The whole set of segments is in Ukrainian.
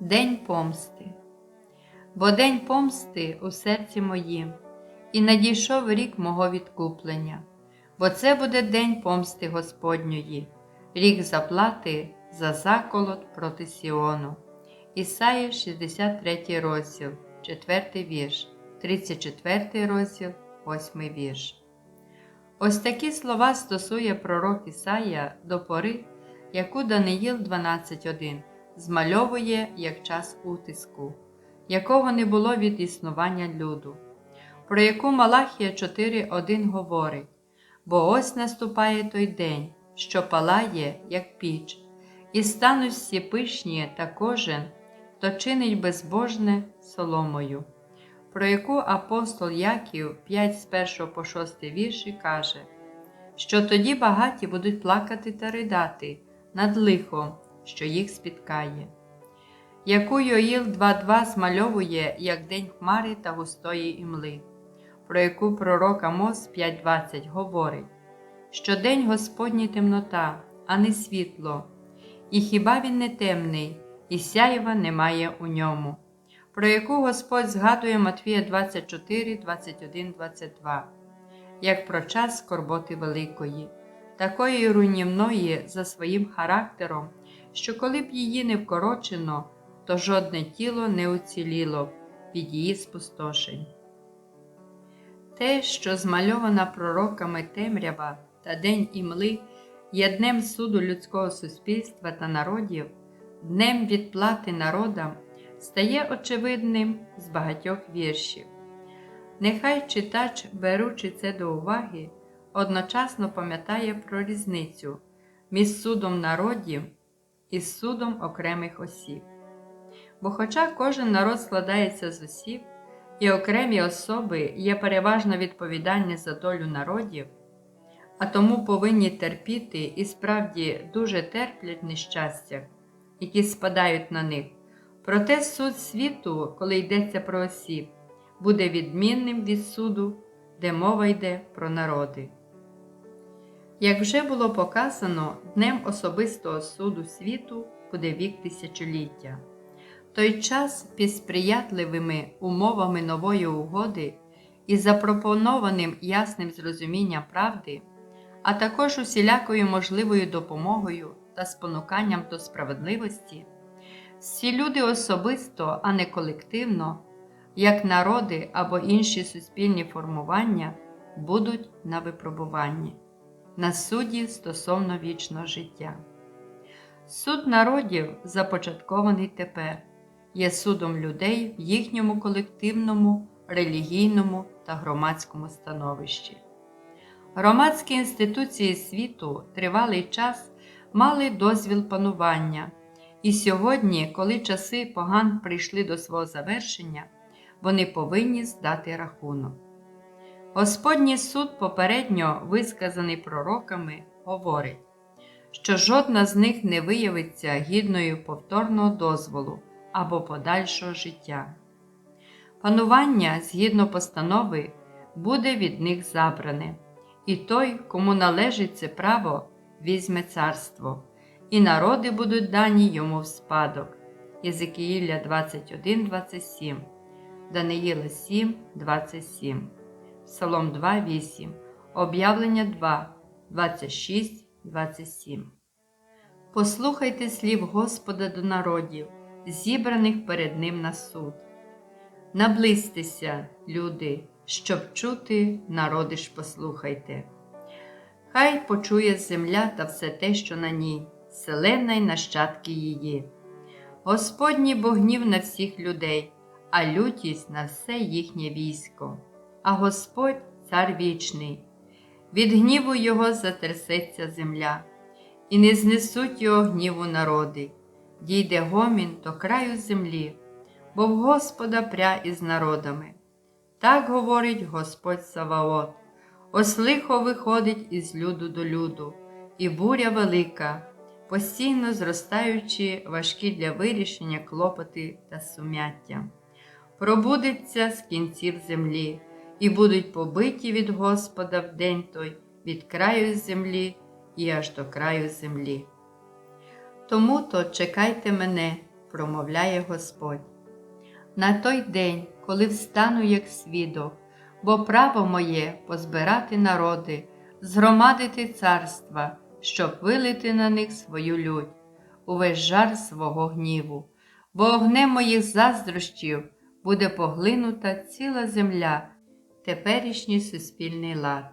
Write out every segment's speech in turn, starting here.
День помсти. Бо день помсти у серці моїм, і надійшов рік мого відкуплення, бо це буде день помсти Господньої, рік заплати за заколот проти Сіону. Ісаїв 63 розділ, 4 вірш, 34 розділ, 8 вірш. Ось такі слова стосує пророк Ісая до пори, яку Даниїл 12.1 змальовує як час утиску, якого не було від існування люду, про яку Малахія 4.1 говорить: бо ось наступає той день, що палає, як піч, і стануть всі пишні та кожен, хто чинить безбожне соломою, про яку апостол Яків 5 з 1 по 6 вірші каже, що тоді багаті будуть плакати та ридати над лихом, що їх спіткає. Яку Йоїл 2.2 змальовує як день хмари та густої імли, про яку пророк Амос 5.20 говорить, що день Господній темнота, а не світло, і хіба він не темний, і сяєва немає у ньому, про яку Господь згадує Матвія 24, 21, 22, як про час скорботи великої, такої руйнівної за своїм характером, що коли б її не вкорочено, то жодне тіло не уціліло від її спустошень. Те, що змальована пророками темрява та день імли, є днем суду людського суспільства та народів, днем відплати народам, стає очевидним з багатьох віршів. Нехай читач, беручи це до уваги, одночасно пам'ятає про різницю між судом народів і судом окремих осіб. Бо, хоча кожен народ складається з осіб, і окремі особи є переважно відповідальні за долю народів, а тому повинні терпіти і справді дуже терплять нещастя, які спадають на них. Проте суд світу, коли йдеться про осіб, буде відмінним від суду, де мова йде про народи. Як вже було показано, днем особистого суду світу буде вік тисячоліття. Той час під сприятливими умовами нової угоди і запропонованим ясним зрозумінням правди, а також усілякою можливою допомогою та спонуканням до справедливості, всі люди особисто, а не колективно, як народи або інші суспільні формування, будуть на випробуванні, на суді стосовно вічного життя. Суд народів, започаткований тепер, є судом людей в їхньому колективному, релігійному та громадському становищі. Громадські інституції світу тривалий час мали дозвіл панування, і сьогодні, коли часи поган прийшли до свого завершення, вони повинні здати рахунок. Господній суд, попередньо висказаний пророками, говорить, що жодна з них не виявиться гідною повторного дозволу або подальшого життя. Панування згідно постанови буде від них забране, і той, кому належить це право, візьме царство, і народи будуть дані йому в спадок. Єзекіїля 21, 27, Даниїла 7, 27, Псалом 2, 8, Об'явлення 2, 26, 27. Послухайте слів Господа до народів, зібраних перед Ним на суд. Наблизьтеся, люди, щоб чути, народи ж послухайте. Хай почує земля та все те, що на ній, селена й нащадки її. Господній бо гнів на всіх людей, а лютість на все їхнє військо, а Господь цар вічний. Від гніву його затрясеться земля, і не знесуть його гніву народи, дійде гомін до краю землі, бо в Господа пря із народами. Так говорить Господь Саваот. Ось лихо виходить із люду до люду, і буря велика, постійно зростаючи важкі для вирішення клопоти та сумяття. Пробудеться з кінців землі, і будуть побиті від Господа в день той від краю землі і аж до краю землі. Тому то чекайте мене, промовляє Господь. На той день, коли встану як свідок, бо право моє позбирати народи, згромадити царства, щоб вилити на них свою лють, увесь жар свого гніву, бо огнем моїх заздрощів буде поглинута ціла земля, теперішній суспільний лад.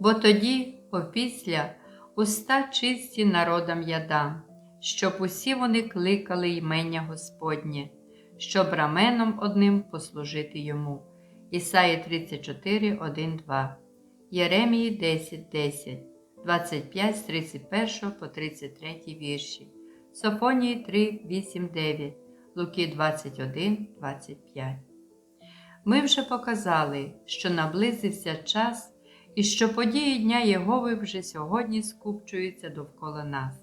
Бо тоді, опісля, уста чисті народам я щоб усі вони кликали ймення Господнє, щоб раменом одним послужити йому. Ісаї 34, 1, 2, Єремії 10, 10, 25 з 31 по 33 вірші, Софонії 3, 8, 9, Луки 21, 25. Ми вже показали, що наблизився час і що події Дня Єгови вже сьогодні скупчуються довкола нас.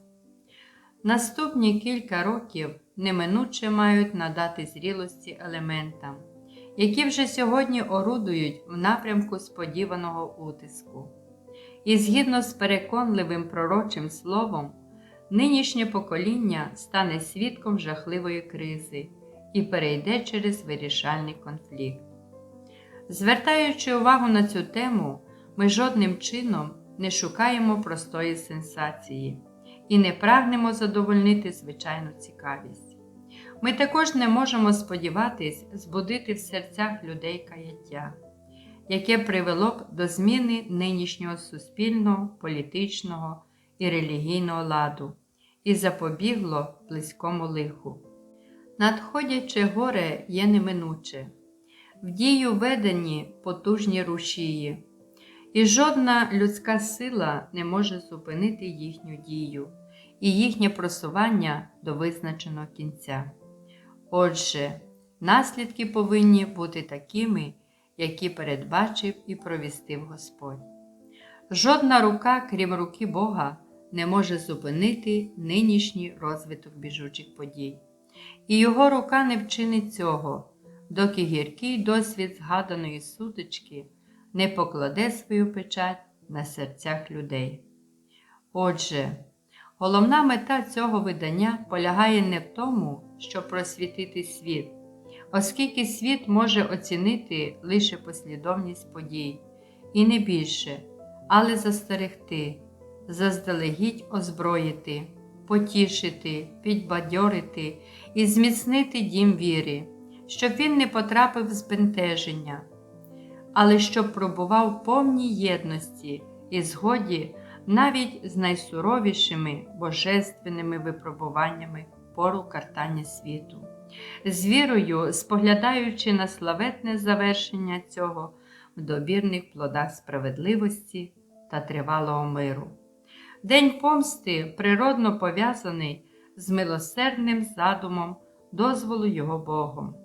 Наступні кілька років неминуче мають надати зрілості елементам, які вже сьогодні орудують в напрямку сподіваного утиску. І згідно з переконливим пророчим словом, нинішнє покоління стане свідком жахливої кризи і перейде через вирішальний конфлікт. Звертаючи увагу на цю тему, ми жодним чином не шукаємо простої сенсації і не прагнемо задовольнити звичайну цікавість. Ми також не можемо сподіватись збудити в серцях людей каяття, яке привело б до зміни нинішнього суспільного, політичного і релігійного ладу і запобігло близькому лиху. Надходяче горе є неминуче, в дію ведені потужні рушії, і жодна людська сила не може зупинити їхню дію і їхнє просування до визначеного кінця. Отже, наслідки повинні бути такими, які передбачив і провістив Господь. Жодна рука, крім руки Бога, не може зупинити нинішній розвиток біжучих подій. І його рука не вчинить цього, доки гіркий досвід згаданої сутички не покладе свою печать на серцях людей. Отже, головна мета цього видання полягає не в тому, щоб просвітити світ, оскільки світ може оцінити лише послідовність подій, і не більше, але застерегти, заздалегідь озброїти, потішити, підбадьорити і зміцнити дім віри, щоб він не потрапив в збентеження, але щоб пробував повній єдності і згоді навіть з найсуровішими божественними випробуваннями пору картання світу. З вірою, споглядаючи на славетне завершення цього в добірних плодах справедливості та тривалого миру. День помсти природно пов'язаний з милосердним задумом дозволу його Богом,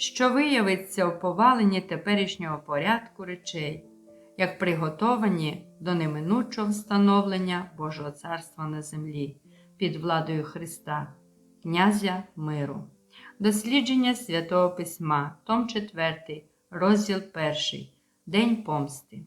що виявиться у поваленні теперішнього порядку речей, як приготовані до неминучого встановлення Божого царства на землі під владою Христа, Князя миру. Дослідження Святого Письма, Том 4, розділ 1, День помсти.